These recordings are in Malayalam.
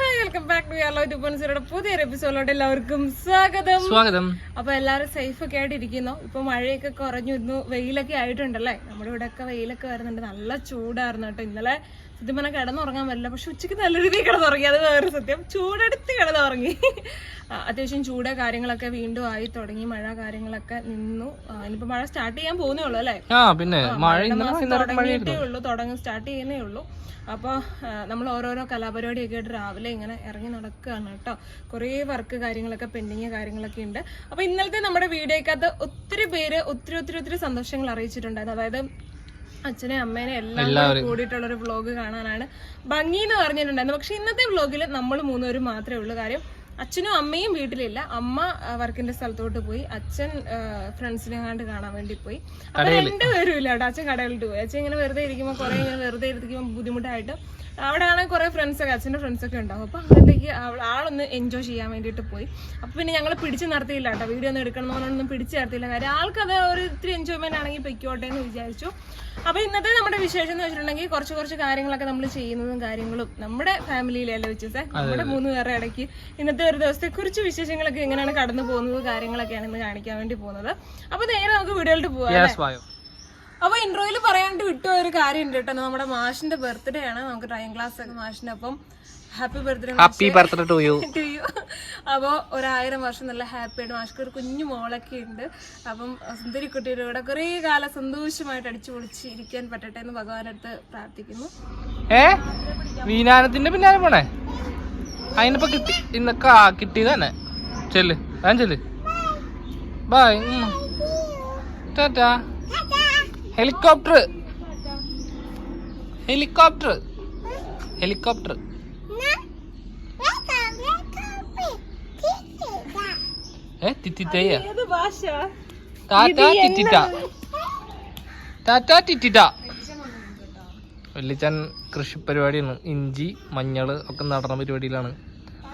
Welcome back to യാലോ two point പുതിയൊരു എപ്പിസോഡിലോട്ട് എല്ലാവർക്കും സ്വാഗതം. സ്വാഗതം. അപ്പൊ എല്ലാവരും സേഫ് ഒക്കെ ആയിട്ട് ഇരിക്കുന്നു ഇപ്പൊ മഴയൊക്കെ കുറഞ്ഞു ഇന്ന് വെയിലൊക്കെ ആയിട്ടുണ്ടല്ലേ? നമ്മുടെ ഇവിടെ ഒക്കെ വെയിലൊക്കെ വരുന്നുണ്ട്. നല്ല ചൂടായിരുന്നു കേട്ടോ ഇന്നലെ. സത്യം പറഞ്ഞാൽ കിടന്നുറങ്ങാൻ പറ്റില്ല. പക്ഷെ ഉച്ചയ്ക്ക് നല്ല രീതിയിൽ കിടന്നുറങ്ങി. അത് വേറെ സത്യം. ചൂടെടുത്ത് കിടന്നുറങ്ങി. അത്യാവശ്യം ചൂട് കാര്യങ്ങളൊക്കെ വീണ്ടും ആയി തുടങ്ങി. മഴ കാര്യങ്ങളൊക്കെ നിന്നു. ഇനിയിപ്പോ മഴ സ്റ്റാർട്ട് ചെയ്യാൻ പോകുന്നേ ഉള്ളൂ അല്ലേ? പിന്നെ മഴ തുടങ്ങിയിട്ടേ ഉള്ളൂ. തുടങ്ങി സ്റ്റാർട്ട് ചെയ്യുന്നേ ഉള്ളൂ. അപ്പോൾ നമ്മൾ ഓരോരോ കലാപരിപാടിയൊക്കെ ആയിട്ട് രാവിലെ ഇങ്ങനെ ഇറങ്ങി നടക്കുകയാണ് കേട്ടോ. കുറേ വർക്ക് കാര്യങ്ങളൊക്കെ പെൻഡിങ് കാര്യങ്ങളൊക്കെ ഉണ്ട്. അപ്പോൾ ഇന്നലത്തെ നമ്മുടെ വീഡിയോക്കകത്ത് ഒത്തിരി പേര് ഒത്തിരി ഒത്തിരി ഒത്തിരി സന്തോഷങ്ങൾ അറിയിച്ചിട്ടുണ്ടായിരുന്നു. അതായത് അച്ഛനെ അമ്മേനെ എല്ലാം കൂടെ കൂടിയിട്ടുള്ള ഒരു വ്ളോഗ് കാണാനാണ് ഭംഗി എന്ന് പറഞ്ഞിട്ടുണ്ടായിരുന്നു. പക്ഷെ ഇന്നത്തെ വ്ളോഗിൽ നമ്മൾ മൂന്നുപേരും മാത്രമേ ഉള്ളൂ. കാര്യം അച്ഛനും അമ്മയും വീട്ടിലില്ല. അമ്മ വർക്കിന്റെ സ്ഥലത്തോട്ട് പോയി. അച്ഛൻ ഫ്രണ്ട്സിനെ കണ്ട് കാണാൻ വേണ്ടി പോയി. അപ്പൊ രണ്ടുപേരും ഇല്ല കേട്ടോ അച്ഛൻ കടകളിട്ട് പോയി. അച്ഛൻ ഇങ്ങനെ വെറുതെ ഇരിക്കുമ്പോൾ കുറെ ഇങ്ങനെ വെറുതെ ഇരിക്കുമ്പോൾ ബുദ്ധിമുട്ടായിട്ട് അവിടെ ആണെങ്കിൽ കുറെ ഫ്രണ്ട്സ് ഒക്കെ അച്ഛന്റെ ഫ്രണ്ട്സ് ഒക്കെ ഉണ്ടാവും. അപ്പൊ അങ്ങോട്ടേക്ക് ആളൊന്ന് എൻജോയ് ചെയ്യാൻ വേണ്ടിയിട്ട് പോയി. അപ്പോൾ പിന്നെ ഞങ്ങൾ പിടിച്ച് നിർത്തിയില്ല കേട്ടോ. വീഡിയോ ഒന്നും എടുക്കണം എന്ന് പറഞ്ഞൊന്നും പിടിച്ച് നിർത്തിയില്ല. കാര്യം ആൾക്കത് ഒരു ഇത്തിരി എൻജോയ്മെന്റ് ആണെങ്കിൽ പൊയ്ക്കോട്ടെ എന്ന് വിചാരിച്ചു. അപ്പൊ ഇന്നത്തെ നമ്മുടെ വിശേഷം എന്ന് വെച്ചിട്ടുണ്ടെങ്കിൽ കുറച്ച് കുറച്ച് കാര്യങ്ങളൊക്കെ നമ്മൾ ചെയ്യുന്നതും കാര്യങ്ങളും നമ്മുടെ ഫാമിലിയിലല്ലേ വെച്ചേ നമ്മുടെ മൂന്ന് പേരുടെ ഇടയ്ക്ക് ഇന്നത്തെ ഒരു ദിവസത്തെ കുറച്ച് വിശേഷങ്ങളൊക്കെ എങ്ങനെയാണ് കടന്നു പോകുന്നത് കാര്യങ്ങളൊക്കെയാണ് ഇന്ന് കാണിക്കാൻ വേണ്ടി പോകുന്നത്. അപ്പോൾ നേരെ നമുക്ക് വീഡിയോയിലോട്ട് യെസ് വായോ. അപ്പൊ ഇൻട്രോയിൽ പറയാണ്ട് വിട്ടു ഒരു കാര്യം ഉണ്ട് കേട്ടോ. നമ്മുടെ മാഷിന്റെ ബർത്ത്ഡേ ആണ്. നമുക്ക് ഡ്രൈവിംഗ് ക്ലാസ് ഒക്കെ മാഷിന്റെ അപ്പം happy birthday happy birthday to you to you അപ്പോൾ ഒരായിരം വർഷം നല്ല ഹാപ്പി ആയിട്ട് മാഷ്ക്ക് ഒരു കുഞ്ഞു മോളൊക്കെ ഉണ്ട്. അപ്പം സുന്ദരി കുട്ടിയുടെ കൂടെ കുറേ കാലം സന്തോഷമായിട്ട് അടിച്ചു പൊളിച്ച് ഇരിക്കാൻ പറ്റട്ടെ എന്ന് ഭഗവാനടുത്ത് പ്രാർത്ഥിക്കുന്നു. ഏ? വീനാനത്തിന്റെ പിന്നാലെ പോണേ? അതിനിപ്പോ കിട്ടി. ഇന്നൊക്കെ കിട്ടി കിട്ടിയത് തന്നെ. ചെല്ല്. ഞാൻ ചെല്ല്. Bye tata. Helicopter helicopter helicopter ഏ തിത്തിത്തയ്യ ടാറ്റ ടാറ്റ വല്ലിച്ചൻ കൃഷി പരിപാടിയാണ്. ഇഞ്ചി മഞ്ഞൾ ഒക്കെ നടണ പരിപാടിയിലാണ്.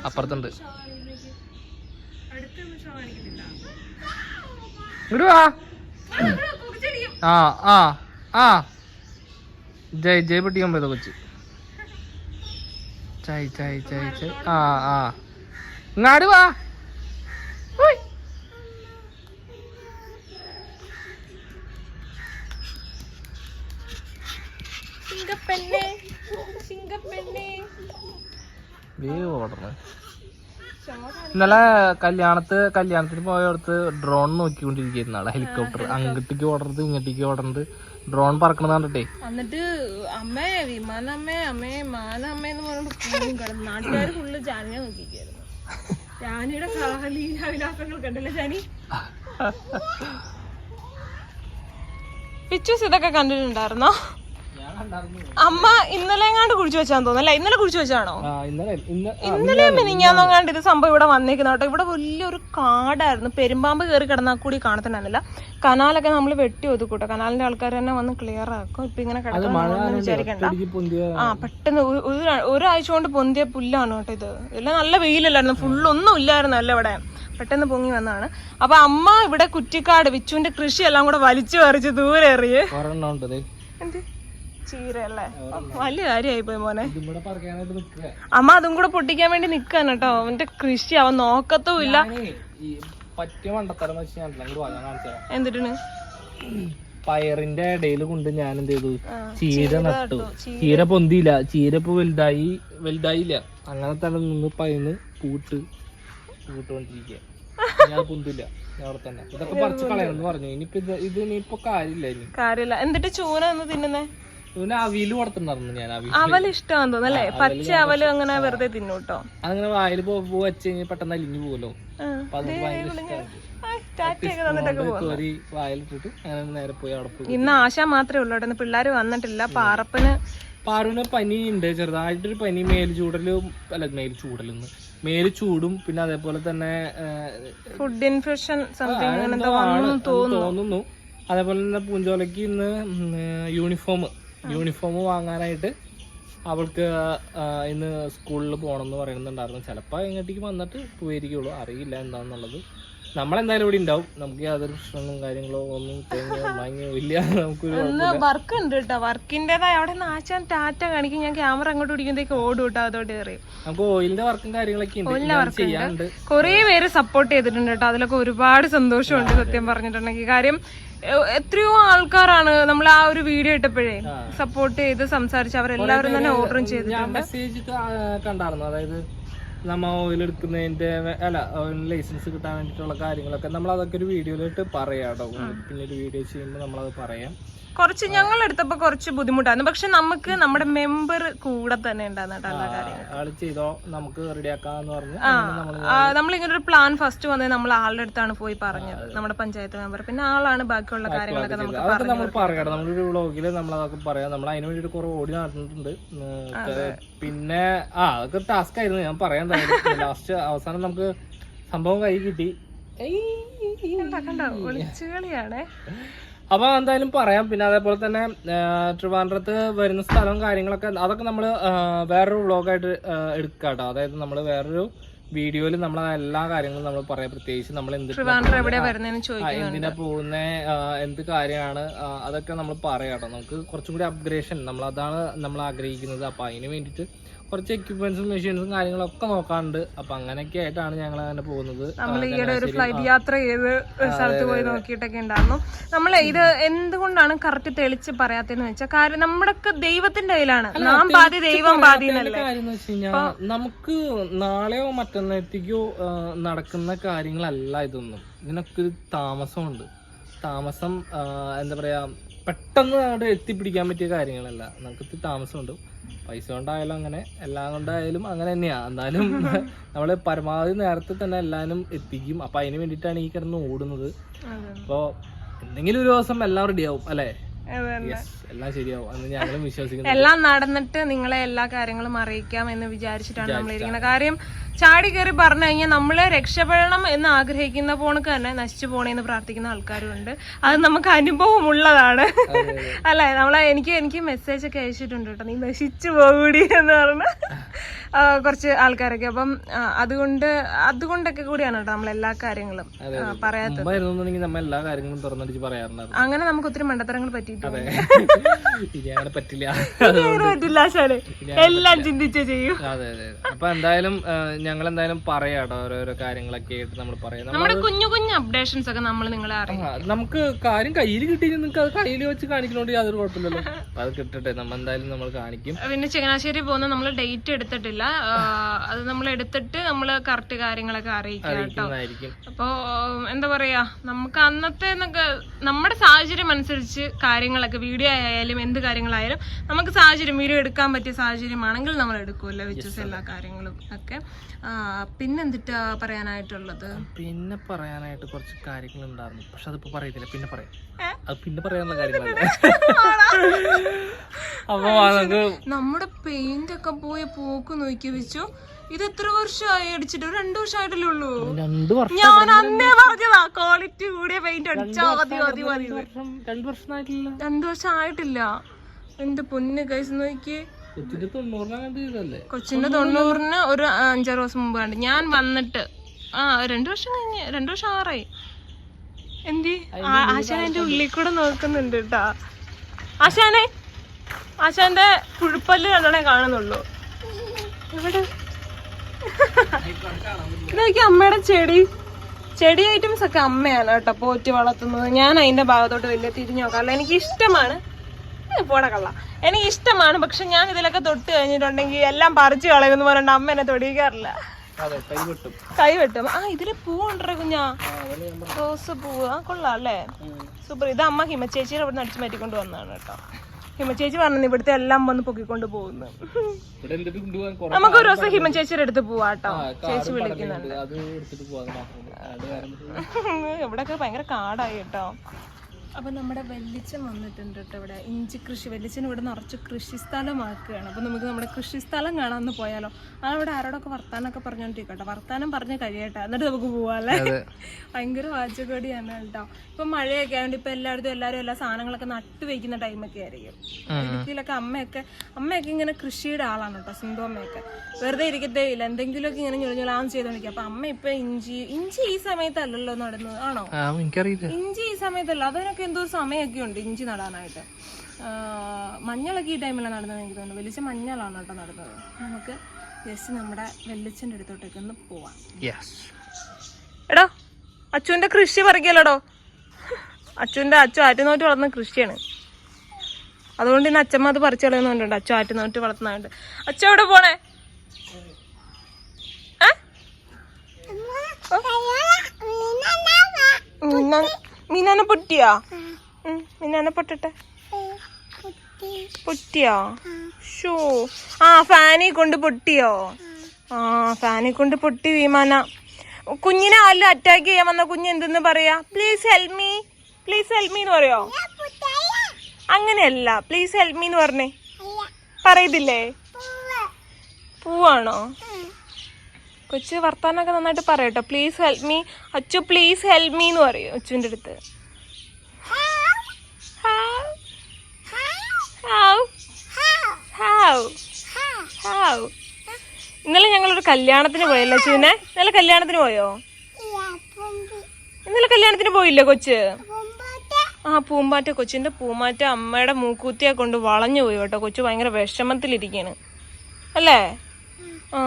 അപ്പുറത്തുണ്ട്. ഇങ്ങോട്ട് വാ. ആ ആ ആ. ജയ് ജയ് പൊട്ടിക്കാൻ പോയതോ കൊച്ച്. ചായ് ചായ് ചായ് ചായ്. ആ ആ. ഇങ്ങാട് വാ. സിംഗപ്പെണ്ണേ. സിംഗപ്പെണ്ണേ. വേവ് ഓടണേ. ഇന്നലെ കല്യാണത്ത് കല്യാണത്തിന് പോയടുത്ത് ഡ്രോൺ നോക്കിക്കൊണ്ടിരിക്കുന്ന ആളെ ഹെലികോപ്റ്റർ അങ്ങോട്ടേക്ക് ഓടണത് ഇങ്ങോട്ടേക്ക് ഓടണത്. ഡ്രോൺ പറക്കണത് കണ്ടിട്ടേ. എന്നിട്ട് അമ്മേ വിമാനമ്മേ അമ്മേ മാനമ്മേ എന്ന് പറഞ്ഞിട്ട് നാട്ടുകാർ ഫുള്ള് ജാനിയെ നോക്കിക്കായിരുന്നു ജാനിയുടെ കാലീലാവിലാസങ്ങൾ കണ്ടല്ലേ ജാനി പിച്ചൂസ് ഇതൊക്കെ കണ്ടിട്ടുണ്ടായിരുന്നോ? അമ്മ ഇന്നലെ എങ്ങാണ്ട് കുഴിച്ചു വെച്ചാന്ന് തോന്നുന്നു അല്ലേ? ഇന്നലെ കുഴിച്ചു വെച്ചാണോ? ഇന്നലെ ഇന്ന് ഇന്നലെ മിനിഞ്ഞാന്നോങ്ങാണ്ട് ഇത് സംഭവം ഇവിടെ വന്നേക്കുന്ന കേട്ടോ. ഇവിടെ വലിയൊരു കാടായിരുന്നു. പെരുമ്പാമ്പ് കയറി കിടന്നാൽ കൂടി കാണത്തിനല്ല കനാലൊക്കെ നമ്മൾ വെട്ടി ഒതുക്കൂട്ടോ. കനാലിന്റെ ആൾക്കാർ തന്നെ വന്ന് ക്ലിയർ ആക്കും. ഇപ്പൊ ഇങ്ങനെ കിടക്കുന്ന വിചാരിക്കണ്ട. ആ പെട്ടെന്ന് ഒരാഴ്ച കൊണ്ട് പൊന്തിയ പുല്ലാണ് കേട്ടോ ഇത്? എല്ലാം നല്ല വെയിലല്ലായിരുന്നു. ഫുള്ളൊന്നും ഇല്ലായിരുന്നു അല്ല ഇവിടെ. പെട്ടെന്ന് പൊങ്ങി വന്നതാണ്. അപ്പൊ അമ്മ ഇവിടെ കുറ്റിക്കാട് വിച്ചുവിന്റെ കൃഷി എല്ലാം കൂടെ വലിച്ചു പറിച്ച് ദൂരെ എറിയേ. എന്ത്? ചീരയല്ലേ? ഓ, വലിയ കാര്യമായി പോയി മോനെ അമ്മ അതും കൂടെ പൊട്ടിക്കാൻ വേണ്ടി നിക്കാൻ കേട്ടോ. അവന്റെ കൃഷി അവൻ നോക്കത്തും ഇല്ല മണ്ടത്തരം വെച്ച് ഞാൻ അങ്ങോട്ട് വാങ്ങാൻ കാണിച്ചാ എന്തിട്ടാണ്? പയറിന്റെ ഇടയിൽ കൊണ്ട് ഞാൻ എന്ത് ചെയ്തു? ചീര നട്ടു. ചീര. പൊന്തിയില്ല. ചീര ഇപ്പൊ വലുതായി വലുതായില്ല. അങ്ങനെ തന്നെ നിന്ന് പയന്ന് പൂട്ട് പൂട്ടുകൊണ്ടിരിക്കുക ഞാൻ പൊന്തില്ല ഇതൊക്കെ പറിച്ച് കളയണമെന്ന് പറഞ്ഞു. ഇനിയിപ്പോ ഇത് ഇനിയിപ്പോ കാര്യമില്ല കാര്യമില്ല. എന്നിട്ട് ചൂന തിന്നേ തിന്നുന്നേ? ഇവന് ഞാൻ അവിയിൽ ഇഷ്ടമാന്ന് പച്ച അവൽ അങ്ങനെ വെറുതെ തിന്നൂട്ടോ? അങ്ങനെ അതങ്ങനെ വായിൽ വെച്ച് കഴിഞ്ഞാൽ പെട്ടെന്ന് അലിഞ്ഞു പോകുമല്ലോ. അപ്പൊ അത് ഭയങ്കര ഇഷ്ടമാണ് വായിലിട്ടിട്ട് അങ്ങനെ നേരെ പോയി അവിടെ പോയി. ഇന്ന് ആശ മാത്രമേ ഉള്ളൂ ഇന്ന് പിള്ളേര് വന്നിട്ടില്ല പാറപ്പന് പാറുവിന് പനി ഉണ്ട് ചെറുതായിട്ടൊരു പനി. മേൽ ചൂടലും അല്ല മേൽ ചൂടലും മേൽ ചൂടും പിന്നെ അതേപോലെ തന്നെ ഫുഡ് ഇൻഫെക്ഷൻ തോന്നുന്നു. അതേപോലെ തന്നെ പൂഞ്ചോലയ്ക്ക് ഇന്ന് യൂണിഫോം യൂണിഫോം വാങ്ങാനായിട്ട് അവൾക്ക് ഇന്ന് സ്കൂളിൽ പോകണം എന്ന് പറയുന്നുണ്ടായിരുന്നു. ചിലപ്പോൾ ഇങ്ങോട്ടേക്ക് വന്നിട്ട് പോയിരിക്കുള്ളൂ. അറിയില്ല എന്താണെന്നുള്ളത് നമ്മളെന്തായാലും ഇവിടെ ഉണ്ടാവും. നമുക്ക് യാതൊരു പ്രശ്നങ്ങളും കാര്യങ്ങളോ ഒന്നും തേങ്ങയോ മാങ്ങയോ ഇല്ല. നമുക്ക് വർക്ക് ഉണ്ട് കേട്ടോ. വർക്കിന്റെതായ അവിടെ നാച്ചാൻ ടാറ്റ കാണിക്കും. ഞാൻ ക്യാമറ അങ്ങോട്ട് പിടിക്കുമ്പോഴത്തേക്ക് ഓടും കേട്ടോ അതോട്ട് കയറി നമുക്ക് ഓയിലിന്റെ വർക്കും കാര്യങ്ങളൊക്കെ ഉണ്ട്. ഞാൻ ചെയ്യാനുണ്ട് കുറേ പേര് സപ്പോർട്ട് ചെയ്തിട്ടുണ്ട് കേട്ടോ. അതിലൊക്കെ ഒരുപാട് സന്തോഷമുണ്ട് സത്യം പറഞ്ഞിട്ടുണ്ടെങ്കിൽ. കാര്യം എത്രയോ ആൾക്കാരാണ് നമ്മൾ ആ ഒരു വീഡിയോ ഇട്ടപ്പോഴേ സപ്പോർട്ട് ചെയ്ത് സംസാരിച്ച് അവരെല്ലാവരും തന്നെ ഓർഡറും ചെയ്തിട്ടുണ്ട്. മെസ്സേജ് കണ്ടായിരുന്നു. അതായത് നമ്മ ഓയിൽ എടുക്കുന്നതിന്റെ വെ- അല്ല ലൈസൻസ് കിട്ടാൻ വേണ്ടിയിട്ടുള്ള കാര്യങ്ങളൊക്കെ നമ്മൾ അതൊക്കെ ഒരു വീഡിയോയിലിട്ട് പറയാം കേട്ടോ പിന്നെ ഒരു വീഡിയോ ചെയ്യുമ്പോൾ നമ്മളത് പറയാം. കുറച്ച് ഞങ്ങൾ എടുത്തപ്പോ കുറച്ച് ബുദ്ധിമുട്ടായിരുന്നു. പക്ഷെ നമുക്ക് നമ്മുടെ മെമ്പർ കൂടെ തന്നെ നമ്മളിങ്ങനെ ഒരു പ്ലാൻ ഫസ്റ്റ് വന്നത് നമ്മൾ ആളുടെ അടുത്താണ് പോയി പറഞ്ഞത്. നമ്മുടെ പഞ്ചായത്ത് മെമ്പർ. പിന്നെ ആളാണ് ബാക്കിയുള്ള കാര്യങ്ങളൊക്കെ നമുക്ക് പറയാം. നമ്മളൊരു വ്ളോഗിൽ നമ്മൾ അതൊക്കെ പറയാം. നമ്മൾ അതിന് വേണ്ടിട്ട് കുറെ ഓടി നടന്നിട്ടുണ്ട്. പിന്നെ ആ അതൊക്കെ ടാസ്ക് ആയിരുന്നു. ഞാൻ പറയാൻ ലാസ്റ്റ് അവസാനം നമുക്ക് സംഭവം കൈ കിട്ടി. കണ്ടോ, കണ്ടോ? അപ്പൊ എന്തായാലും പറയാം. പിന്നെ അതേപോലെ തന്നെ ട്രിവാൻഡ്രത്ത് വരുന്ന സ്ഥലവും കാര്യങ്ങളൊക്കെ അതൊക്കെ നമ്മൾ വേറൊരു വ്ളോഗായിട്ട് എടുക്കാം കേട്ടോ അതായത് നമ്മൾ വേറൊരു വീഡിയോയിൽ നമ്മൾ എല്ലാ കാര്യങ്ങളും നമ്മൾ പറയാം. പ്രത്യേകിച്ച് നമ്മൾ എന്ത് എന്തിനാ പോകുന്ന എന്ത് കാര്യമാണ് അതൊക്കെ നമ്മൾ പറയാം കേട്ടോ നമുക്ക് കുറച്ചും കൂടി അപ്ഗ്രേഷൻ നമ്മൾ അതാണ് നമ്മൾ ആഗ്രഹിക്കുന്നത് അപ്പൊ അതിന് വേണ്ടിയിട്ട് കുറച്ച് എക്യുപ്മെന്റ്സും മെഷീൻസും കാര്യങ്ങളൊക്കെ നോക്കാണ്ട് അപ്പൊ അങ്ങനെയൊക്കെ ആയിട്ടാണ് ഞങ്ങൾ അങ്ങനെ പോകുന്നത്. നമ്മൾ ഈയിടെ ഒരു ഫ്ലൈറ്റ് യാത്ര ചെയ്ത് സ്ഥലത്ത് പോയി നോക്കിയിട്ടൊക്കെ ഉണ്ടായിരുന്നു. നമ്മൾ ഇത് എന്തുകൊണ്ടാണ് കറക്റ്റ് തെളിച്ച് പറയാത്തെന്ന് വെച്ചാൽ കാര്യം നമ്മുടെയൊക്കെ ദൈവത്തിന്റെ കയ്യിലാണ്. നാം പാതി ദൈവം പാതി നമുക്ക് നാളെയോ മറ്റന്നേത്തേക്കോ നടക്കുന്ന കാര്യങ്ങളല്ല ഇതൊന്നും. ഇതിനൊക്കെ ഒരു താമസമുണ്ട്. താമസം എന്താ പറയാ പെട്ടെന്ന് അവിടെ എത്തിപ്പിടിക്കാൻ പറ്റിയ കാര്യങ്ങളല്ല. നമുക്ക് താമസമുണ്ട്. പൈസ കൊണ്ടായാലും അങ്ങനെ എല്ലാം കൊണ്ടായാലും അങ്ങനെ തന്നെയാ. എന്നാലും നമ്മൾ പരമാവധി നേരത്തെ തന്നെ എല്ലാവരും എത്തിക്കും. അപ്പൊ അതിന് വേണ്ടിട്ടാണ് ഈ കിടന്ന് ഓടുന്നത്. അപ്പോൾ അപ്പോ എന്തെങ്കിലും ഒരു ദിവസം എല്ലാം റെഡിയാവും അല്ലേ? യെസ് എല്ലാം ശരിയാവും. ഞങ്ങളും വിശ്വസിക്കുന്നു എല്ലാം നടന്നിട്ട് നിങ്ങളെ എല്ലാ കാര്യങ്ങളും അറിയിക്കാം എന്ന് വിചാരിച്ചിട്ടാണ് നമ്മൾ ഇരിക്കുന്നത് കാര്യം ചാടി കയറി പറഞ്ഞു കഴിഞ്ഞാൽ നമ്മളെ രക്ഷപ്പെടണം എന്ന് ആഗ്രഹിക്കുന്ന പോണക്ക് തന്നെ നശിച്ചു പോണേന്ന് പ്രാർത്ഥിക്കുന്ന ആൾക്കാരുണ്ട് അത് നമുക്ക് അനുഭവം ഉള്ളതാണ് അല്ലെ? നമ്മളെ എനിക്ക് എനിക്ക് മെസ്സേജ് ഒക്കെ അയച്ചിട്ടുണ്ട് കേട്ടോ. നീ നശിച്ചു പോകൂടി എന്ന് പറഞ്ഞ. കുറച്ച് ആൾക്കാരൊക്കെ. അപ്പം അതുകൊണ്ട് അതുകൊണ്ടൊക്കെ കൂടിയാണ് കേട്ടോ നമ്മൾ എല്ലാ കാര്യങ്ങളും. പറയാത്തത്. അങ്ങനെ നമുക്ക് ഒത്തിരി മണ്ടത്തരങ്ങൾ പറ്റിയിട്ടുണ്ട്. ഇനി അങ്ങനെ പറ്റില്ല. പറ്റില്ല ആശാനെ. എല്ലാം ചിന്തിച്ചേ ചെയ്യൂ. അതെ അതെ അപ്പൊ എന്തായാലും ഞങ്ങൾ എന്തായാലും പറയാട്ടോ ഓരോരോ കാര്യങ്ങളൊക്കെ ആയിട്ട് നമ്മൾ പറയാം. നമ്മുടെ കുഞ്ഞു കുഞ്ഞു അപ്ഡേഷൻസ് ഒക്കെ നമ്മൾ നിങ്ങളെ അറിയാം നമുക്ക് കാര്യം കയ്യിൽ കിട്ടി നിങ്ങൾക്ക് അത് കയ്യിൽ വെച്ച് കാണിക്കണോണ്ട് യാതൊരു കുഴപ്പമില്ലല്ലോ. അത് കിട്ടട്ടെ നമ്മൾ എന്തായാലും നമ്മൾ കാണിക്കും. പിന്നെ ചങ്ങനാശ്ശേരി പോകുന്ന നമ്മൾ ഡേറ്റ് എടുത്തിട്ടില്ല. അത് നമ്മൾ എടുത്തിട്ട് നമ്മൾ കറക്റ്റ് കാര്യങ്ങളൊക്കെ അറിയിക്കാം കേട്ടോ. അപ്പോൾ എന്താ പറയാ നമുക്ക് അന്നത്തെ നമ്മുടെ സാഹചര്യം അനുസരിച്ച് കാര്യങ്ങളൊക്കെ വീഡിയോ ആയാലും എന്ത് കാര്യങ്ങളായാലും നമുക്ക് സാഹചര്യം വീഡിയോ എടുക്കാൻ പറ്റിയ സാഹചര്യമാണെങ്കിൽ നമ്മൾ എടുക്കുമല്ലോ വിച്ചസ് എല്ലാ കാര്യങ്ങളും ഒക്കെ. പിന്നെന്തിട്ടാ പറയാനായിട്ടുള്ളത്? പിന്നെ പറയാനായിട്ട് കുറച്ച് കാര്യങ്ങൾ ഉണ്ടായിരുന്നു പക്ഷെ അതിപ്പോ പറയത്തില്ല. പിന്നെ പറയാം. അത് പിന്നെ പറയാനുള്ള കാര്യങ്ങളല്ല? അപ്പൊ നമുക്ക് നമ്മുടെ പെയിന്റ് ഒക്കെ പോയി പോക്ക് നോക്കി വെച്ചു. ഇത് എത്ര വർഷമായി അടിച്ചിട്ട്? രണ്ടു വർഷമായിട്ടല്ലേ ഉള്ളൂ? രണ്ടു വർഷം. ഞാൻ അന്നേ പറഞ്ഞതാ ക്വാളിറ്റി കൂടിയ പെയിന്റ് അടിച്ചാ മതി മതി മതി. രണ്ടു വർഷമായിട്ടില്ല. രണ്ടു വർഷം ആയിട്ടില്ല എന്റെ പൊന്ന് കൈസ് നോക്കി കൊച്ചിന്റെ തൊണ്ണൂറിനാ കൊച്ചിന്റെ ഒരു അഞ്ചാറ് ദിവസം മുമ്പ് കണ്ട്. ഞാൻ വന്നിട്ട് ആ രണ്ടു വർഷം കഴിഞ്ഞ് രണ്ടു വർഷം ആറായി. എന്തി? ആശാൻ എന്റെ ഉള്ളിൽ കൂടെ നോക്കുന്നുണ്ട് കേട്ടാ ആശാനെ ആശാന്റെ പുഴുപ്പല്ല് കണ്ടണേ കാണുന്നുള്ളൂ. ഇതൊക്കെ അമ്മയുടെ ചെടി. ചെടി ഐറ്റംസ് ഒക്കെ അമ്മയാണ് കേട്ടോ പോറ്റി വളർത്തുന്നത്. ഞാൻ അതിന്റെ ഭാഗത്തോട്ട് വലിയ തിരിഞ്ഞു നോക്കാറില്ല എനിക്ക് ഇഷ്ടമാണ് പോടാ കള്ള. എനിക്ക് ഇഷ്ടമാണ് പക്ഷെ ഞാൻ ഇതിലൊക്കെ തൊട്ട് കഴിഞ്ഞിട്ടുണ്ടെങ്കിൽ എല്ലാം പറിച്ചു കളയുമെന്ന് പറഞ്ഞിട്ട് അമ്മ എന്നെ തൊടിയിക്കാറില്ല. അതെ കൈ വെട്ടും ആ ഇതിൽ പൂവുണ്ടോ കുഞ്ഞാ. റോസ് പൂവ്. ആ കൊള്ളാം അല്ലേ? സൂപ്പർ. ഇത് അമ്മ ഹിമചേച്ചിയുടെ ഇവിടെ അടിച്ചു മാറ്റിക്കൊണ്ട് വന്നതാണ് കേട്ടോ. ഹിമചേച്ചി പറഞ്ഞു ഇവിടുത്തെ എല്ലാം വന്ന് പൊക്കിക്കൊണ്ട് പോകുന്നു. നമുക്ക് ഒരു ദിവസം ഹിമചേച്ചിയുടെ അടുത്ത് പോവാട്ടോ ചേച്ചി വിളിക്കുന്നുണ്ട്. ഇവിടെ ഭയങ്കര കാടായി കേട്ടോ. അപ്പൊ നമ്മുടെ വെല്ലിച്ചൻ വന്നിട്ടുണ്ട് കേട്ടോ ഇവിടെ. ഇഞ്ചി കൃഷി. വെല്ലിച്ചം ഇവിടെ നിറച്ച് കൃഷി സ്ഥലമാക്കുകയാണ്. അപ്പൊ നമുക്ക് നമ്മുടെ കൃഷി സ്ഥലം കാണാമെന്ന് പോയാലോ. അവിടെ ആരോടൊക്കെ വർത്താനൊക്കെ പറഞ്ഞോണ്ടിരിക്കട്ടെ വർത്താനം പറഞ്ഞ് കഴിയട്ടെ. എന്നിട്ട് നമുക്ക് പോവാല്ലേ? ഭയങ്കര വാചകടിയാണ് കേട്ടോ ഇപ്പൊ മഴയൊക്കെ ആയതുകൊണ്ട് ഇപ്പൊ എല്ലായിടത്തും എല്ലാവരും എല്ലാ സാധനങ്ങളൊക്കെ നട്ടു വെക്കുന്ന ടൈമൊക്കെ ആയിരിക്കും. ഇടുക്കിയിലൊക്കെ അമ്മയൊക്കെ അമ്മയൊക്കെ ഇങ്ങനെ കൃഷിയുടെ ആളാണ് കേട്ടോ സിന്ധു അമ്മയൊക്കെ വെറുതെ ഇരിക്കത്തേ ഇല്ല. എന്തെങ്കിലുമൊക്കെ ഇങ്ങനെ ഞുളഞ്ഞുളാന്ന് ചെയ്തോണ്ടിരിക്കും. അപ്പൊ അമ്മ ഇപ്പൊ ഇഞ്ചി ഇഞ്ചി ഈ സമയത്തല്ലല്ലോ നടന്നത് ആണോ? ഇഞ്ചി ഈ സമയത്തല്ല. അതിനൊക്കെ എന്തോ ഒരു സമയമൊക്കെ ഉണ്ട് ഇഞ്ചി നടാനായിട്ട് മഞ്ഞളൊക്കെ ഈ ടൈമിലാണ് നടന്നത് എനിക്ക് തോന്നുന്നു വലിച്ച മഞ്ഞളാണ് കേട്ടോ നടന്നത് നമുക്ക് ജസ്റ്റ് നമ്മുടെ വെള്ളിച്ചന്റെ അടുത്തോട്ടേക്ക് ഒന്ന് പോവാം യെസ് എടോ അച്ചുവിന്റെ കൃഷി പറിക്കല്ലോടോ അച്ചുവിന്റെ അച്ചു ആറ്റുനോറ്റ് വളർന്ന കൃഷിയാണ് അതുകൊണ്ട് ഇന്ന് അച്ഛമ്മ അത് പറിച്ചു കളയുന്നുണ്ട് അച്ചു ആറ്റുനോറ്റ് വളർത്തുന്നുണ്ട് അച്ചു എവിടെ പോണേ ഏ? മിന്നാ- പൊട്ടിയാ? മീനാനെ പൊട്ടട്ടെ. പൊട്ടിയോ? ഷോ. ആ ഫാനി കൊണ്ട് പൊട്ടിയോ? ആ. ഫാനി കൊണ്ട് പൊട്ടി വിമാന. കുഞ്ഞിനെ ആരും അറ്റാക്ക് ചെയ്യാൻ വന്ന കുഞ്ഞ് എന്തെന്ന് പറയാ? Please help me please help me എന്ന് പറയോ? അങ്ങനെയല്ല. പ്ലീസ് ഹെൽപ് മീ എന്ന് പറഞ്ഞേ. പറയത്തില്ലേ പൂവാണോ? കൊച്ചു വർത്താനൊക്കെ നന്നായിട്ട് പറയട്ടോ. Please help me Achu please help me എന്ന് പറയും അച്ചുവിന്റെ അടുത്ത്? ഇന്നലെ ഞങ്ങളൊരു കല്യാണത്തിന് പോയല്ലോ അച്ചുവിനെ. ഇന്നലെ കല്യാണത്തിന് പോയോ? ഇന്നലെ കല്യാണത്തിന് പോയില്ലേ കൊച്ച്? ആ പൂമ്പാറ്റ കൊച്ചിന്റെ പൂമ്പാറ്റ അമ്മയുടെ മൂക്കൂത്തിയെ കൊണ്ട് വളഞ്ഞു പോയി കേട്ടോ കൊച്ചു. ഭയങ്കര വിഷമത്തിലിരിക്കാണ് അല്ലേ? ആ.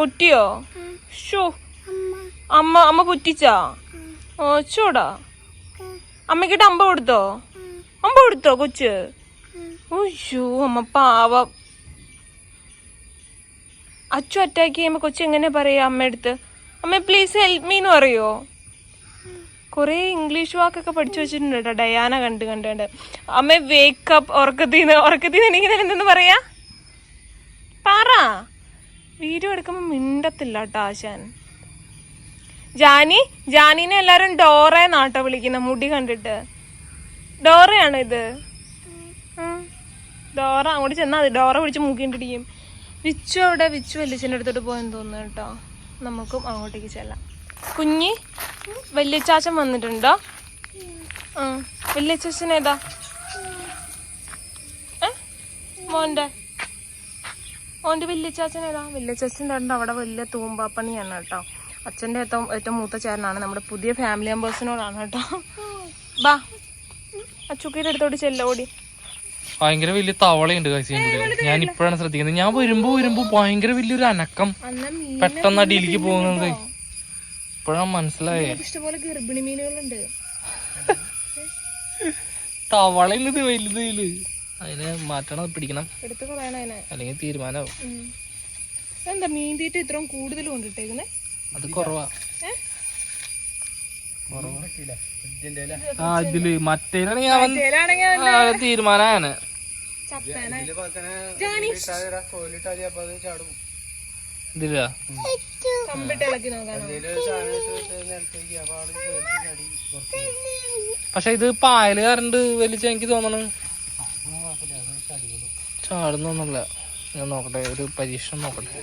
പൊട്ടിയോ? ഷോ അമ്മ അമ്മ പൊറ്റിച്ചാ ഓച്ചോടാ അമ്മക്കിട്ട് അമ്പ കൊടുത്തോ? അമ്പ കൊടുത്തോ കൊച്ച്? ഓയ്യോ അമ്മ പാവം. അച്ചു അറ്റാക്ക് ചെയ്യുമ്പോ കൊച്ചു എങ്ങനെ പറയാ അമ്മയടുത്ത് അമ്മ പ്ലീസ് ഹെൽപ്പ് മീ എന്ന് പറയോ? കുറേ ഇംഗ്ലീഷ് വാക്കൊക്കെ പഠിച്ചു വെച്ചിട്ടുണ്ട് ഡയാന കണ്ട് കണ്ട് കണ്ട് അമ്മ വേക്കപ്പ് ഉറക്കത്തിന്ന് ഉറക്കത്തിന്ന് എനിക്ക് എന്തെന്ന് പറയാ? പറ. വീഡിയോ എടുക്കുമ്പോൾ മിണ്ടത്തില്ല കേട്ടോ ആശാൻ. ജാനി ജാനിനെ എല്ലാവരും ഡോറ നാട്ടോ വിളിക്കുന്ന മുടി കണ്ടിട്ട്. ഡോറയാണ് ഇത്. ഡോറ അങ്ങോട്ട് ചെന്നാൽ മതി. ഡോറ പിടിച്ച് മുക്കിണ്ടിടിക്കും വിച്ചു അവിടെ വിച്ചു വല്യച്ഛന്റെ അടുത്തോട്ട് പോയെന്ന് തോന്നുന്നു കേട്ടോ. നമുക്കും അങ്ങോട്ടേക്ക് ചെല്ലാം. കുഞ്ഞി വല്യച്ചാച്ചൻ വന്നിട്ടുണ്ടോ? ആ വല്യച്ചാച്ചൻ ഏതാ? ഏ മോന്റെ? മോന്റെ വല്യച്ചാച്ചൻ ഏതാ? വല്യച്ചാച്ചന്റെ ഉണ്ട് അവിടെ വലിയ തൂമ്പാപ്പണിയാണ് കേട്ടോ. അച്ഛന്റെ ഏറ്റവും ഏറ്റവും മൂത്ത ചേരനാണ് നമ്മുടെ പുതിയ ഫാമിലി മെമ്പേഴ്സിനോടാണ് കേട്ടോ. ബാ. അച്ചുക്കിയുടെ അടുത്തോട്ട് ചെല്ല ഓടി. ഭയങ്കര വലിയ തവളയുണ്ട് ഞാൻ ഇപ്പോഴാണ് ശ്രദ്ധിക്കുന്നത്. ഞാൻ വരുമ്പോ വരുമ്പോ ഭയങ്കര വലിയൊരു അനക്കം. പെട്ടെന്ന് അടിയിലേക്ക് പോകുന്നത്. ഇപ്പോഴാണ് മനസ്സിലായേ. ഇഷ്ടംപോലെ ഗർഭിണി മീനുകളുണ്ട്. തവളയുണ്ട് വലുത് അതിനെ മാറ്റണം പിടിക്കണം. എടുത്തു കളയണ അതിനെ. അല്ലെങ്കിൽ തീരുമാനമാവും എന്താ മീൻ തീറ്റ ഇത്രയും കൂടുതൽ കൊണ്ടിട്ടേക്കുന്നെ? അത് കുറവാ. ആ ഇതിൽ മറ്റേലാണെങ്കിൽ അവൻ ഇതില്ല പക്ഷെ ഇത് പായൽ കറണ്ട് വലിച്ച എനിക്ക് തോന്നണു. ചാടുന്നൊന്നുമില്ല ഞാൻ നോക്കട്ടെ ഒരു പരീക്ഷണം നോക്കട്ടെ.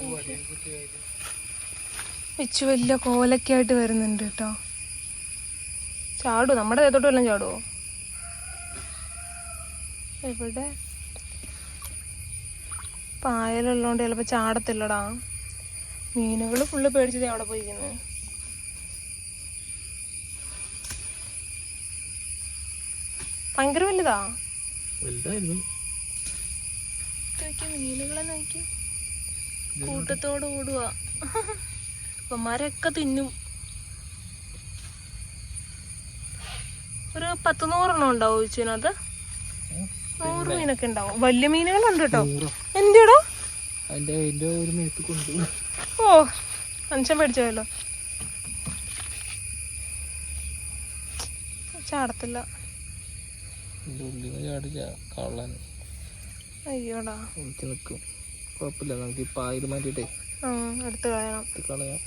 വെച്ച് വലിയ കോലൊക്കെ ആയിട്ട് വരുന്നുണ്ട് കേട്ടോ. ചാടൂ? നമ്മുടെ ദേഹത്തോട്ട് വല്ലതും ചാടുവോ എവിടെ? പായലുള്ളതുകൊണ്ട് ചിലപ്പോ ചാടത്തില്ലടാ. മീനുകൾ ഫുള്ള് പേടിച്ചത് അവിടെ പോയിരിക്കുന്നത് ഭയങ്കര വലുതാ? വലുതായിരുന്നു. നോക്കിയേ, മീനുകളെ നോക്കി. കൂട്ടത്തോട് ഓടുക അപ്പന്മാരൊക്കെ തിന്നും. ഒരു പത്ത് നൂറെണ്ണം ഉണ്ടാവും ഇതിനകത്ത് നൂറ് മീനൊക്കെ ഉണ്ടാവും. വലിയ മീനുകളുണ്ട് കേട്ടോ. കൊണ്ട്. ഓ മനുഷ്യൻ പേടിച്ചോയല്ലോ ചാടത്തില്ല. കള്ളൻ. അയ്യോടാ. ഒളിച്ച് നിൽക്കും കുഴപ്പമില്ല നമുക്ക് ഈ പായൽ മാറ്റിയിട്ടേ. എടുത്ത് കളയണം. കളയാം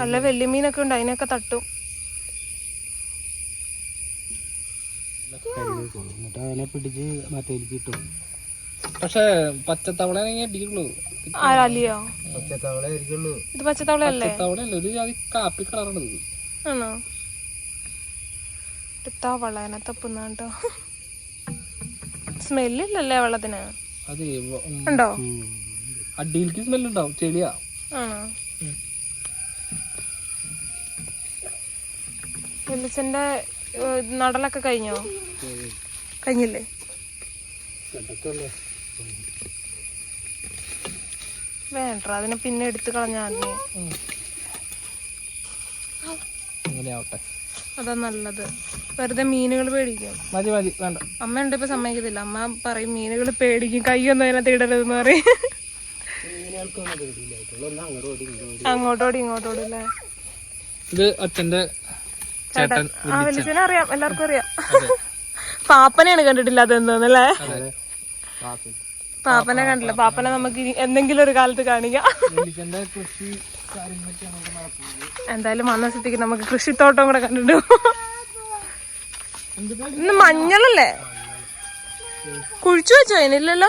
നല്ല വെള്ളിമീനൊക്കെ മീനൊക്കെ ഉണ്ട് അതിനൊക്കെ തട്ടും. പിടിച്ച് കിട്ടും പക്ഷെ പച്ചത്തവള അടിക്കുള്ളൂ. ആരാലിയോ പച്ചത്തവള ആയിരിക്കുള്ളൂ. ഇത് പച്ചത്തവളയല്ലേ? പച്ചത്തവളയല്ല ഒരു ജാതി കാപ്പി കളറുണ്ട് ആണോ? സ്മെല്ലില്ലല്ലേ വെള്ളത്തിന്? അതെ ഉണ്ടോ? അടിയിലേക്ക് സ്മെല്ല് ഉണ്ടാവും ചെളിയാ. വെളിച്ചന്റെ നടലൊക്കെ കഴിഞ്ഞോ? കഴിഞ്ഞില്ലേ? വേണ്ട അതിനെ പിന്നെ എടുത്തു കളഞ്ഞാൽ. അങ്ങനെ ആവട്ടെ അതാ നല്ലത്. വെറുതെ മീനുകൾ പേടിക്കും. മതി മതി വേണ്ട. അമ്മ ഉണ്ട് ഇപ്പൊ സമ്മതിക്കത്തില്ല. അമ്മ പറയും മീനുകൾ പേടിക്കും. കൈയൊന്നും അതിനകത്ത് ഇടരുതെന്ന് പറയും. ഓടി ഇങ്ങോട്ട് ഓടി അങ്ങോട്ടോടി ഇങ്ങോട്ടോടി അല്ലേ ഇത് അച്ഛന്റെ ചേട്ടൻ ആ വെളിച്ചനെ അറിയാം. എല്ലാവർക്കും അറിയാം. പാപ്പനെയാണ് കണ്ടിട്ടില്ല അതെന്തോന്നല്ലേ അതെ. പാപ്പനെ കണ്ടില്ല. പാപ്പനെ നമുക്ക് ഇനി എന്തെങ്കിലും ഒരു കാലത്ത് കാണിക്കാം. കൃഷി കാര്യങ്ങളൊക്കെയാണ്? എന്തായാലും വന്ന സ്ഥിതിക്ക് നമുക്ക് കൃഷിത്തോട്ടം കൂടെ കണ്ടിട്ടു ഇന്ന് മഞ്ഞളല്ലേ? കുഴിച്ചു വെച്ചോ? അതിനില്ലല്ലോ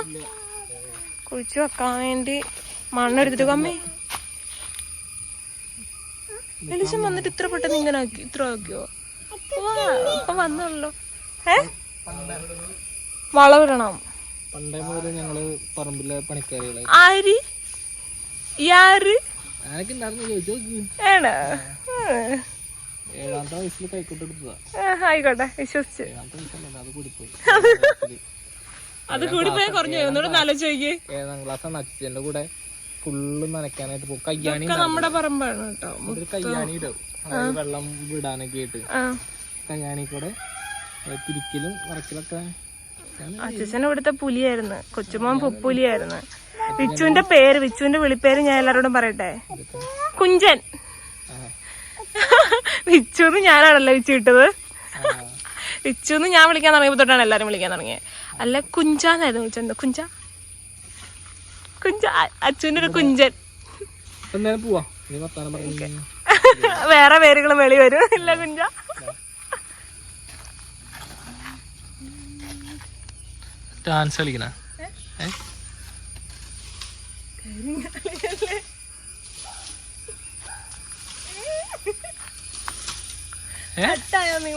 കുഴിച്ചു വെക്കാൻ വേണ്ടി മണ്ണെടുത്തിട്ട് കമ്മി. വെളിച്ചം വന്നിട്ട് ഇത്ര പെട്ടെന്ന് ഇങ്ങനെ ആക്കി ഇത്ര ആക്കിയോ? ഇപ്പൊ വന്നുള്ളൂ ഏ? വളവിടണം. പണ്ടേ മുതൽ ഞങ്ങൾ പറമ്പിലെ പണിക്കാരികളെ ആര്? യാര്? ആണ്? ഏഴാമത്തെ വയസ്സിൽ കൈക്കോട്ട് എടുത്തതാ. ആ, ആയിക്കോട്ടെ വിശ്വസിച്ച്. ഏഴാമത്തെ വയസ്സല്ല അത് കൂടി പോയി കുറഞ്ഞു പോയി. ഒന്നുകൂടെ ആലോചിച്ച് നോക്കിയേ. ഏഴാം ക്ലാസ്സാണ് അച്ഛന്റെ കൂടെ ഫുള്ള് നനയ്ക്കാനായിട്ട് പോകും. കയ്യാണി ഒക്കെ നമ്മുടെ പറമ്പാണ് കേട്ടോ ഒരു കയ്യാണി ഇടും. വെള്ളം വിടാനൊക്കെ ആയിട്ട്. കയ്യാണി കൂടെ തിരിക്കലും അച്ഛൻ ഇവിടുത്തെ പുലിയായിരുന്നു. കൊച്ചുമോൻ പുപ്പുലിയായിരുന്നു. വിച്ചുവിന്റെ പേര് വിച്ചുവിന്റെ വിളിപ്പേര് ഞാൻ എല്ലാരോടും പറയട്ടെ? കുഞ്ചൻ. വിച്ചു വിച്ചുന്ന് ഞാനാണല്ലോ വിച്ചു ഇട്ടത് വിച്ചു വിച്ചുന്ന് ഞാൻ വിളിക്കാൻ തുടങ്ങിയപ്പോ തൊട്ടാണ് എല്ലാരും വിളിക്കാൻ തുടങ്ങിയത് അല്ല കുഞ്ചാന്നായിരുന്നു വിളിച്ചത്. കുഞ്ച? കുഞ്ച അ- അച്ഛന്റെ ഒരു കുഞ്ചൻ. വേറെ പേരുകൾ വെളി വരും. ഇല്ല കുഞ്ച. ഡാൻസ് കളിക്കണ?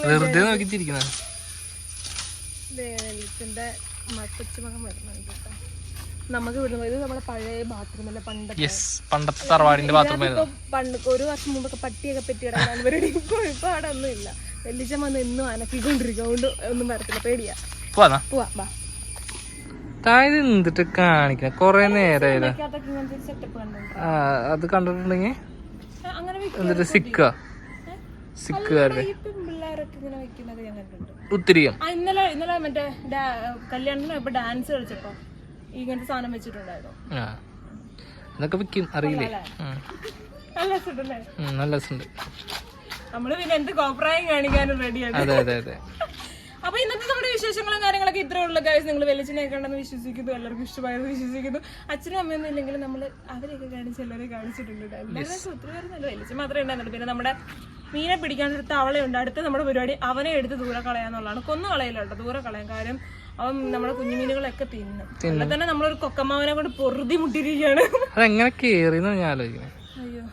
വെറുതെ നോക്കിച്ചിരിക്കണ വരുന്നുണ്ട് കേട്ടോ. നമുക്ക് ഇത് നമ്മുടെ പഴയ പണ്ടത്തെ യെസ് പണ്ടത്തെ തറവാടിന്റെ ബാത്റൂം ഇപ്പൊ പണ്ട് ഒരു വർഷം മുമ്പൊക്കെ പട്ടിയൊക്കെ ഇപ്പൊ ഇപ്പൊ അവിടെ ഒന്നും ഇല്ല. വെള്ളിച്ചം എന്നും അനക്കിക്കൊണ്ടിരിക്കും. അതുകൊണ്ട് ഒന്നും വരത്തില്ല. പേടിയാ. പോവാ തായത് നിന്നിട്ട് കാണിക്കണം. കൊറേ നേരമായില്ല അതൊക്കെ ആ അത് കണ്ടിട്ടുണ്ടെങ്കിൽ എന്നിട്ട് സിക്ക. സിക്കുകാരുടെ. ഉത്തിരിയം? ഇന്നലെ ഇന്നലെ മറ്റേ ഡാ- കല്യാണത്തിന് ഇപ്പൊ ഡാൻസ് കളിച്ചപ്പോ ഇങ്ങനത്തെ സാധനം വെച്ചിട്ടുണ്ടായിരുന്നു. ആ. ഇതൊക്കെ വിൽക്കും അറിയില്ലേ? നല്ല രസമുണ്ടല്ലേ? നല്ല രസമുണ്ട്. നമ്മൾ പിന്നെ എന്ത് കോപ്രായം കാണിക്കാനും റെഡിയാണ് അതെ അതെ അതെ. അപ്പൊ ഇന്നത്തെ നമ്മുടെ വിശേഷങ്ങളും കാര്യങ്ങളൊക്കെ ഇത്രേ ഉള്ളു ഗൈസ് നിങ്ങൾ വെളിച്ചിനെയൊക്കെ കണ്ടെന്ന് വിശ്വസിക്കുന്നു എല്ലാവർക്കും ഇഷ്ടമായെന്ന് വിശ്വസിക്കുന്നു. അച്ഛനും അമ്മയൊന്നും ഇല്ലെങ്കിലും നമ്മൾ അവരെയൊക്കെ കാണിച്ച് എല്ലാവരെയും കാണിച്ചിട്ടുണ്ട് ഒത്തിരി പേരൊന്നുമല്ല വെളിച്ചം മാത്രമേ ഉണ്ടായിരുന്നുള്ളൂ. പിന്നെ നമ്മുടെ മീനെ പിടിക്കാനൊരു തവളയുണ്ട്. അടുത്ത നമ്മുടെ പരിപാടി അവനെ എടുത്ത് ദൂരെ കളയാന്നുള്ളതാണ്. കൊന്നു കളയില്ല കേട്ടോ ദൂരെ കളയാൻ കാര്യം അവൻ നമ്മുടെ കുഞ്ഞുമീനുകളൊക്കെ തിന്നും. അല്ല തന്നെ നമ്മളൊരു കൊക്കമ്മാവനെ കൊണ്ട് പൊറുതി മുട്ടിരിക്കുകയാണ് അതെങ്ങനെ ഞാൻ ആലോചിക്കുന്നത് അയ്യോ.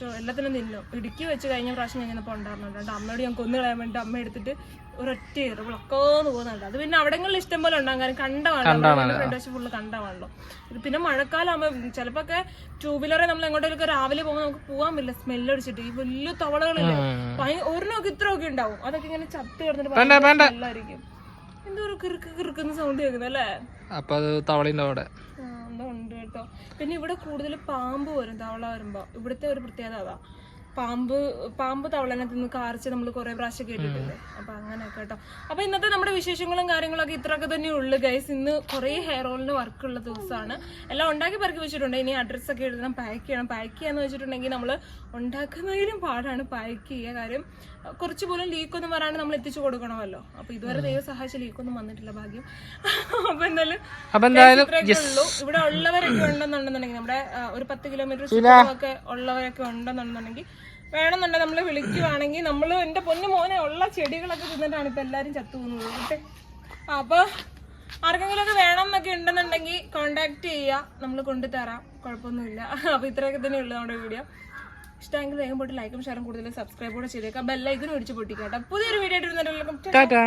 ഷോ എല്ലാത്തിനും നിന്നു. ഇടുക്കി വെച്ച് കഴിഞ്ഞ പ്രാവശ്യം കഴിഞ്ഞപ്പോൾ ഉണ്ടായിരുന്നുണ്ട് എന്നിട്ട് അമ്മയോട് ഞാൻ കൊന്നു കളയാൻ വേണ്ടി അമ്മ എടുത്തിട്ട് ഒരൊറ്റ ഏറ് വിളക്കോന്ന് പോകുന്നുണ്ട്. അത് പിന്നെ അവിടങ്ങളിൽ ഇഷ്ടം പോലെ ഉണ്ടാകും കാരണം കണ്ടമാണല്ലോ ഫ്രണ്ട് വശം ഫുള്ള് കണ്ടമാണല്ലോ ഇത് പിന്നെ മഴക്കാലം ആകുമ്പോൾ ചിലപ്പോ ഒക്കെ ടൂ വീലറെ നമ്മൾ എങ്ങോട്ടേലൊക്കെ രാവിലെ പോകുമ്പോൾ നമുക്ക് പോകാൻ പറ്റില്ല. സ്മെല്ലടിച്ചിട്ട് ഈ വലിയ തവളകളില്ലേ? ഒരെണ്ണമൊക്കെ ഇത്രയൊക്കെ ഉണ്ടാവും. അതൊക്കെ ഇങ്ങനെ ചത്ത് കിടന്നിട്ട് സ്മെല്ലായിരിക്കും എന്തോ ഒരു കിറുക്ക് കിറുക്കുന്ന സൗണ്ട് കേൾക്കുന്നത് അല്ലേ? അപ്പൊ അത് തവളിന്റെ അവിടെ. എന്തോ ഉണ്ട് കേട്ടോ. പിന്നെ ഇവിടെ കൂടുതൽ പാമ്പ് വരും തവള വരുമ്പോ. ഇവിടുത്തെ ഒരു പ്രത്യേകത അതാ. പാമ്പ് പാമ്പ് തവളനെ തിന്ന് കാർച്ച് നമ്മൾ കുറെ പ്രാവശ്യം കേട്ടിട്ടുണ്ട്. അപ്പൊ അങ്ങനെയൊക്കെ കേട്ടോ. അപ്പൊ ഇന്നത്തെ നമ്മുടെ വിശേഷങ്ങളും കാര്യങ്ങളൊക്കെ ഇത്രയൊക്കെ തന്നെ ഉള്ളു ഗൈസ് ഇന്ന് കുറെ ഹെയർ ഓയിലിന് വർക്ക് ഉള്ള ദിവസമാണ് എല്ലാം ഉണ്ടാക്കി പറക്കി വെച്ചിട്ടുണ്ട്. ഇനി അഡ്രസ്സ് ഒക്കെ എഴുതണം പാക്ക് ചെയ്യണം. പാക്ക് ചെയ്യാന്ന് വെച്ചിട്ടുണ്ടെങ്കിൽ നമ്മൾ ഉണ്ടാക്കുന്നതിലും പാടാണ് പാക്ക് ചെയ്യുക കാര്യം. കുറച്ച് പോലും ലീക്കൊന്നും വരാണ്ട് നമ്മൾ എത്തിച്ചു കൊടുക്കണമല്ലോ. അപ്പൊ ഇതുവരെ ദൈവം സഹായിച്ച ലീക്കൊന്നും വന്നിട്ടില്ല ഭാഗ്യം. അപ്പൊ എന്തായാലും അപ്പൊ എന്തായാലും ഉള്ളൂ. ഇവിടെ ഉള്ളവരൊക്കെ ഉണ്ടെന്നുണ്ടെന്നുണ്ടെങ്കിൽ നമ്മുടെ ഒരു പത്ത് കിലോമീറ്റർ ഒക്കെ ഉള്ളവരൊക്കെ ഉണ്ടെന്നുണ്ടെന്നുണ്ടെങ്കിൽ വേണമെന്നുണ്ടെങ്കിൽ നമ്മൾ വിളിക്കുവാണെങ്കിൽ നമ്മൾ എന്റെ പൊന്നു മോനെ ഉള്ള ചെടികളൊക്കെ തിന്നിട്ടാണ് ഇപ്പം എല്ലാവരും ചത്തു പോകുന്നത് കേട്ടെ അപ്പോൾ ആർക്കെങ്കിലും ഒക്കെ വേണം എന്നൊക്കെ ഉണ്ടെന്നുണ്ടെങ്കിൽ കോണ്ടാക്ട് ചെയ്യുക. നമ്മൾ കൊണ്ടുതരാം. കുഴപ്പമൊന്നുമില്ല. അപ്പോൾ ഇത്രയൊക്കെ തന്നെ ഉള്ളൂ നമ്മുടെ വീഡിയോ. ഇഷ്ടമെങ്കിൽ വേഗം പോയിട്ട് ലൈക്കും ഷെയറും കൂടുതൽ സബ്സ്ക്രൈബ് കൂടെ ചെയ്തേക്കാം. ബെല്ലൈക്കനും ഇടിച്ച് പൊട്ടിക്കാം കേട്ടോ. പുതിയൊരു വീഡിയോ ആയിട്ട് ടാറ്റാ.